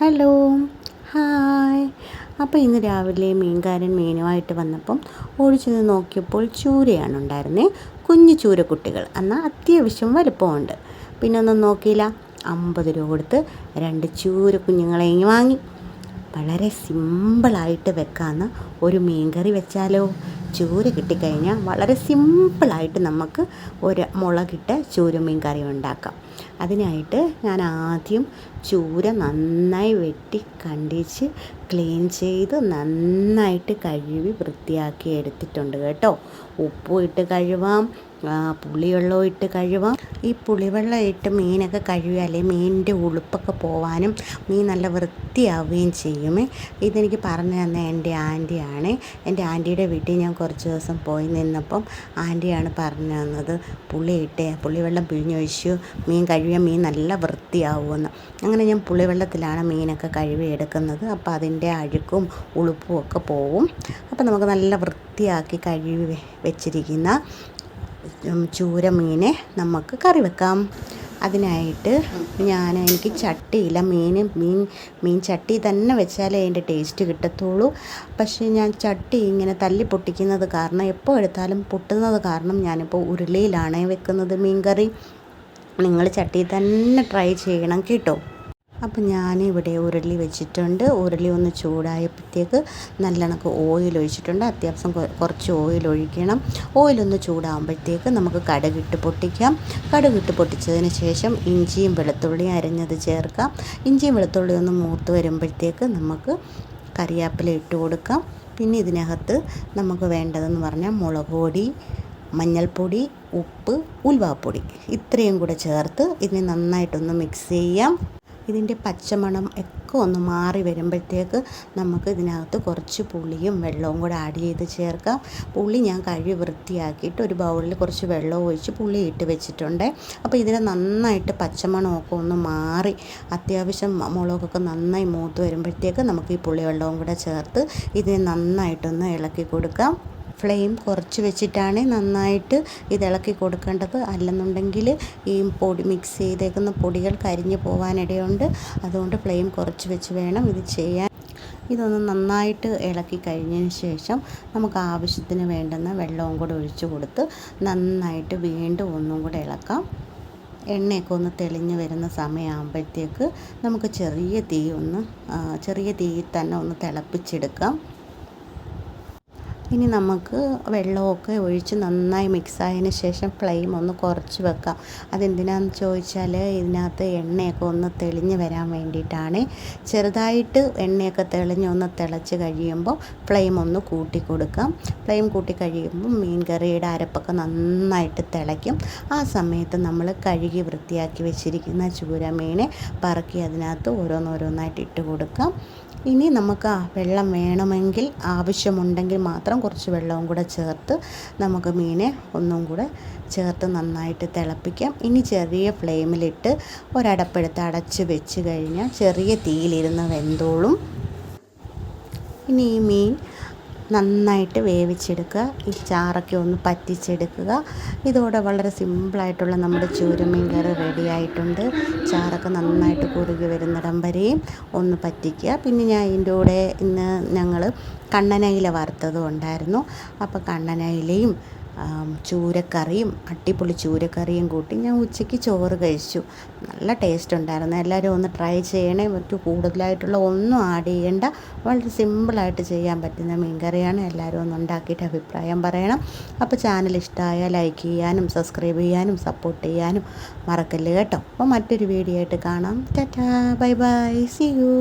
Hello hi. അപ്പോൾ ഇന്ന് രാവിലെ മീൻകാരൻ മീനുമായിട്ട് വന്നപ്പം ഓടിച്ചെന്ന് നോക്കിയപ്പോൾ ചൂരയാണ് ഉണ്ടായിരുന്നത് കുഞ്ഞു ചൂരക്കുട്ടികൾ. എന്നാൽ അത്യാവശ്യം വലുപ്പമുണ്ട്. പിന്നെ ഒന്നും നോക്കിയില്ല. അമ്പത് രൂപ കൊടുത്ത് രണ്ട് ചൂര കുഞ്ഞുങ്ങളെ വാങ്ങി. വളരെ സിമ്പിളായിട്ട് വെക്കാവുന്ന ഒരു മീൻകറി വെച്ചാലോ? ചൂര കിട്ടിക്കഴിഞ്ഞാൽ വളരെ സിമ്പിളായിട്ട് നമുക്ക് ഒരു മുളകിട്ട ചൂരമീൻ കറി ഉണ്ടാക്കാം. അതിനായിട്ട് ഞാൻ ആദ്യം ചൂര നന്നായി വെട്ടി കണ്ടിച്ച് ക്ലീൻ ചെയ്ത് നന്നായിട്ട് കഴുകി വൃത്തിയാക്കി എടുത്തിട്ടുണ്ട് കേട്ടോ. ഉപ്പും ഇട്ട് കഴുകാം പുളിവെള്ളം ഇട്ട് കഴുകാം ഈ പുളിവെള്ളം ഇട്ട് മീനൊക്കെ കഴുകിയാലേ മീനിന്റെ ഉളുപ്പൊക്കെ പോവാനും മീൻ നല്ല വൃത്തിയാവുകയും ചെയ്യുമേ. ഇതെനിക്ക് പറഞ്ഞു തന്ന എന്റെ ആന്റിയാണ്. എന്റെ ആന്റിയുടെ വീട്ടിൽ ഞാൻ കുറച്ച് ദിവസം പോയി നിന്നപ്പം ആന്റിയാണ് പറഞ്ഞു തന്നത് പുളി ഇട്ട് പുളിവെള്ളം പിഴിഞ്ഞൊഴിച്ചു മീൻ കഴുകിയാൽ മീൻ നല്ല വൃത്തിയാവുമെന്ന്. അങ്ങനെ ഞാൻ പുളിവെള്ളത്തിലാണ് മീനൊക്കെ കഴുകി എടുക്കുന്നത്. അപ്പോൾ അതിന്റെ അഴുക്കും ഉളുപ്പും ഒക്കെ പോവും. അപ്പോൾ നമുക്ക് നല്ല വൃത്തിയാക്കി കഴുകി വെച്ചിരിക്കുന്ന ചൂര മീനെ നമുക്ക് കറി വെക്കാം. അതിനായിട്ട് ഞാൻ എനിക്ക് ചട്ടിയില്ല. മീൻ മീൻ മീൻ ചട്ടി തന്നെ വെച്ചാലേ അതിന്റെ ടേസ്റ്റ് കിട്ടത്തുള്ളൂ. പക്ഷേ ഞാൻ ചട്ടി ഇങ്ങനെ തല്ലി പൊട്ടിക്കുന്നത് കാരണം എപ്പോൾ എടുത്താലും പൊട്ടുന്നത് കാരണം ഞാനിപ്പോൾ ഉരുളിയിലാണ് വെക്കുന്നത് മീൻ കറി നിങ്ങൾ ചട്ടി തന്നെ ട്രൈ ചെയ്യണം കേട്ടോ. അപ്പം ഞാനിവിടെ ഉരുളി വെച്ചിട്ടുണ്ട്. ഉരുളി ഒന്ന് ചൂടായപ്പോഴത്തേക്ക് നല്ലണക്ക് ഓയിൽ ഒഴിച്ചിട്ടുണ്ട്. അത്യാവശ്യം കുറച്ച് ഓയിൽ ഒഴിക്കണം. ഓയിലൊന്ന് ചൂടാകുമ്പോഴത്തേക്ക് നമുക്ക് കടുകിട്ട് പൊട്ടിക്കാം. കടുകിട്ട് പൊട്ടിച്ചതിന് ശേഷം ഇഞ്ചിയും വെളുത്തുള്ളിയും അരഞ്ഞത് ചേർക്കാം. ഇഞ്ചിയും വെളുത്തുള്ളിയും ഒന്ന് മൂത്ത് വരുമ്പോഴത്തേക്ക് നമുക്ക് കറിവേപ്പില ഇട്ട് കൊടുക്കാം. പിന്നെ ഇതിനകത്ത് നമുക്ക് വേണ്ടതെന്ന് പറഞ്ഞാൽ മുളക് പൊടി മഞ്ഞൾപ്പൊടി ഉപ്പ് ഉൽവാപ്പൊടി ഇത്രയും കൂടെ ചേർത്ത് ഇതിനെ നന്നായിട്ടൊന്ന് മിക്സ് ചെയ്യാം. ഇതിന്റെ പച്ചമണം ഒക്കെ ഒന്ന് മാറി വരുമ്പോഴത്തേക്ക് നമുക്ക് ഇതിനകത്ത് കുറച്ച് പുളിയും വെള്ളവും കൂടെ ആഡ് ചെയ്ത് ചേർക്കാം. പുളി ഞാൻ കഴുകി വൃത്തിയാക്കിയിട്ട് ഒരു ബൗളിൽ കുറച്ച് വെള്ളം ഒഴിച്ച് പുളി ഇട്ട് വെച്ചിട്ടുണ്ട്. അപ്പോൾ ഇതിനെ നന്നായിട്ട് പച്ചമണമൊക്കെ ഒന്ന് മാറി അത്യാവശ്യം മുളകൊക്കെ നന്നായി മൂത്ത് വരുമ്പോഴത്തേക്ക് നമുക്ക് ഈ പുളിവെള്ളവും കൂടെ ചേർത്ത് ഇതിനെ നന്നായിട്ടൊന്ന് ഇളക്കി കൊടുക്കാം. ഫ്ലെയിം കുറച്ച് വെച്ചിട്ടാണ് നന്നായിട്ട് ഇത് ഇളക്കി കൊടുക്കേണ്ടത്. അല്ലെന്നുണ്ടെങ്കിൽ ഈ പൊടി മിക്സ് ചെയ്തേക്കുന്ന പൊടികൾ കരിഞ്ഞു പോകാനിടയുണ്ട് അതുകൊണ്ട് ഫ്ലെയിം കുറച്ച് വെച്ച് വേണം ഇത് ചെയ്യാൻ. ഇതൊന്ന് നന്നായിട്ട് ഇളക്കി കഴിഞ്ഞതിന് ശേഷം നമുക്ക് ആവശ്യത്തിന് വേണ്ടുന്ന വെള്ളവും കൂടെ ഒഴിച്ചു കൊടുത്ത് നന്നായിട്ട് വീണ്ടും ഒന്നും കൂടെ ഇളക്കാം. എണ്ണയൊക്കെ ഒന്ന് തെളിഞ്ഞു വരുന്ന സമയമാകുമ്പോഴത്തേക്ക് നമുക്ക് ചെറിയ തീ ഒന്ന് ചെറിയ തീയിൽ തന്നെ ഒന്ന് തിളപ്പിച്ചെടുക്കാം. ഇനി നമുക്ക് വെള്ളമൊക്കെ ഒഴിച്ച് നന്നായി മിക്സായതിന് ശേഷം ഫ്ലെയിം ഒന്ന് കുറച്ച് വെക്കാം. അതെന്തിനാണെന്ന് ചോദിച്ചാൽ ഇതിനകത്ത് എണ്ണയൊക്കെ ഒന്ന് തെളിഞ്ഞ് വരാൻ വേണ്ടിയിട്ടാണ്. ചെറുതായിട്ട് എണ്ണയൊക്കെ തെളിഞ്ഞ് ഒന്ന് തിളച്ച് കഴിയുമ്പോൾ ഫ്ലെയിം ഒന്ന് കൂട്ടി കൊടുക്കാം. ഫ്ലെയിം കൂട്ടി കഴിയുമ്പോൾ മീൻ കറിയുടെ അരപ്പൊക്കെ നന്നായിട്ട് തിളയ്ക്കും. ആ സമയത്ത് നമ്മൾ കഴുകി വൃത്തിയാക്കി വെച്ചിരിക്കുന്ന ചൂരമീനെ പറക്കി അതിനകത്ത് ഓരോന്നോരോന്നായിട്ട് ഇട്ട് കൊടുക്കാം. ഇനി നമുക്ക് വെള്ളം വേണമെങ്കിൽ ആവശ്യമുണ്ടെങ്കിൽ മാത്രം കുറച്ച് വെള്ളവും കൂടെ ചേർത്ത് നമുക്ക് മീനെ ഒന്നും കൂടെ ചേർത്ത് നന്നായിട്ട് തിളപ്പിക്കാം. ഇനി ചെറിയ ഫ്ലെയിമിലിട്ട് ഒരടപ്പെടുത്ത് അടച്ച് വെച്ച് കഴിഞ്ഞാൽ ചെറിയ തീയിലിരുന്ന് വെന്തോളും. ഇനി ഈ മീൻ നന്നായിട്ട് വേവിച്ചെടുക്കുക. ഈ ചാറൊക്കെ ഒന്ന് പറ്റിച്ചെടുക്കുക. ഇതോടെ വളരെ സിമ്പിളായിട്ടുള്ള നമ്മുടെ ചൂരമീൻ കറി റെഡി ആയിട്ടുണ്ട്. ചാറൊക്കെ നന്നായിട്ട് കുറുകി വരുന്നിടം വരെയും ഒന്ന് പറ്റിക്കുക. പിന്നെ ഞാൻ ഇതിന്റെ കൂടെ ഇന്ന് ഞങ്ങൾ കണ്ണനയില വറുത്തതും ഉണ്ടായിരുന്നു. അപ്പോൾ കണ്ണനയിലയും ചൂരക്കറിയും അട്ടിപ്പൊളി ചൂരക്കറിയും കൂട്ടി ഞാൻ ഉച്ചയ്ക്ക് ചോറ് കഴിച്ചു. നല്ല ടേസ്റ്റ് ഉണ്ടായിരുന്നു. എല്ലാവരും ഒന്ന് ട്രൈ ചെയ്യണേ. മറ്റു കൂടുതലായിട്ടുള്ള ഒന്നും ആഡ് ചെയ്യേണ്ട. വളരെ സിമ്പിളായിട്ട് ചെയ്യാൻ പറ്റുന്ന മീൻകറിയാണ്. എല്ലാവരും ഒന്ന് ഉണ്ടാക്കിയിട്ട് അഭിപ്രായം പറയണം. അപ്പോൾ ചാനൽ ഇഷ്ടമായാൽ ലൈക്ക് ചെയ്യാനും സബ്സ്ക്രൈബ് ചെയ്യാനും സപ്പോർട്ട് ചെയ്യാനും മറക്കല്ല് കേട്ടോ. അപ്പോൾ മറ്റൊരു വീഡിയോ ആയിട്ട് കാണാം. Tata bye bye see you